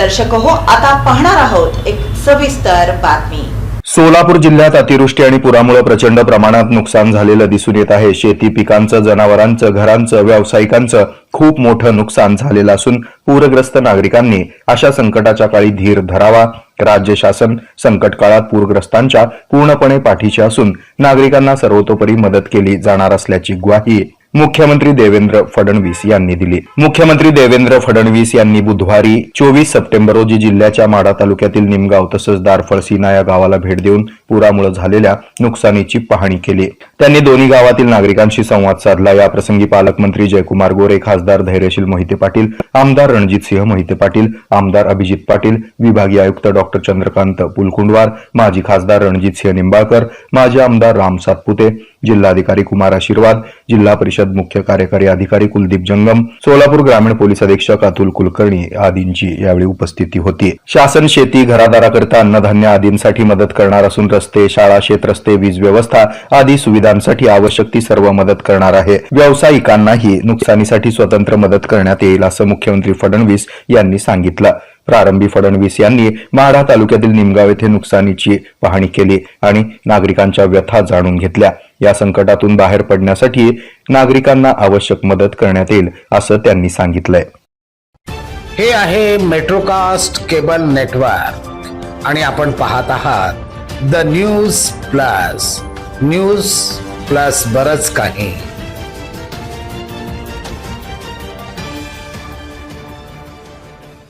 दर्शक हो. आता पाहणार आहोत एक सविस्तर बातमी. सोलापूर जिल्ह्यात अतिवृष्टी आणि पुरामुळे प्रचंड प्रमाणात नुकसान झालेलं दिसून येत आहे. शेती पिकांचं जनावरांचं घरांचं व्यावसायिकांचं खूप मोठं नुकसान झालेलं असून पूरग्रस्त नागरिकांनी अशा संकटाच्या काळी धीर धरावा. राज्य शासन संकट काळात पूरग्रस्तांच्या पूर्णपणे पाठीशी असून नागरिकांना सर्वतोपरी मदत केली जाणार असल्याची ग्वाही मुख्यमंत्री देवेंद्र फडणवीस यांनी दिली. मुख्यमंत्री देवेंद्र फडणवीस यांनी बुधवारी चोवीस सप्टेंबर रोजी जिल्ह्याच्या माढा तालुक्यातील निमगाव तसंच दारफळसीना या गावाला भेट देऊन पुरामुळे झालेल्या नुकसानीची पाहणी केली. त्यांनी दोन्ही गावातील नागरिकांशी संवाद साधला. याप्रसंगी पालकमंत्री जयकुमार गोरे खासदार धैर्यशील मोहिते पाटील आमदार रणजितसिंह मोहिते पाटील आमदार अभिजित पाटील विभागीय आयुक्त डॉक्टर चंद्रकांत पुलकुंडवार माजी खासदार रणजितसिंह निंबाळकर माजी आमदार राम सातपुते जिल्हाधिकारी कुमार आशीर्वाद जिल्हा परिषद मुख्य कार्यकारी अधिकारी कुलदीप जंगम सोलापूर ग्रामीण पोलीस अधीक्षक अतुल कुलकर्णी आदींची यावेळी उपस्थिती होती. शासन शेती घरादाराकरता अन्नधान्य आदींसाठी मदत करणार असून रस्ते शाळा शेतरस्ते वीज व्यवस्था आदी सुविधांसाठी आवश्यक ती सर्व मदत करणार आहे. व्यावसायिकांनाही नुकसानीसाठी स्वतंत्र मदत करण्यात येईल असं मुख्यमंत्री फडणवीस यांनी सांगितलं. प्रारंभी फडणवीस यांनी माढा तालुक्यातील निमगाव येथे नुकसानीची पाहणी केली आणि नागरिकांच्या व्यथा जाणून घेतल्या. या संकटातून बाहेर पडण्यासाठी नागरिकांना आवश्यक मदत करण्यात येईल असं त्यांनी सांगितलंय. हे आहे मेट्रोकास्ट केबल नेटवर्क आणि आपण पाहत आहात the news plus news plus बरच काही.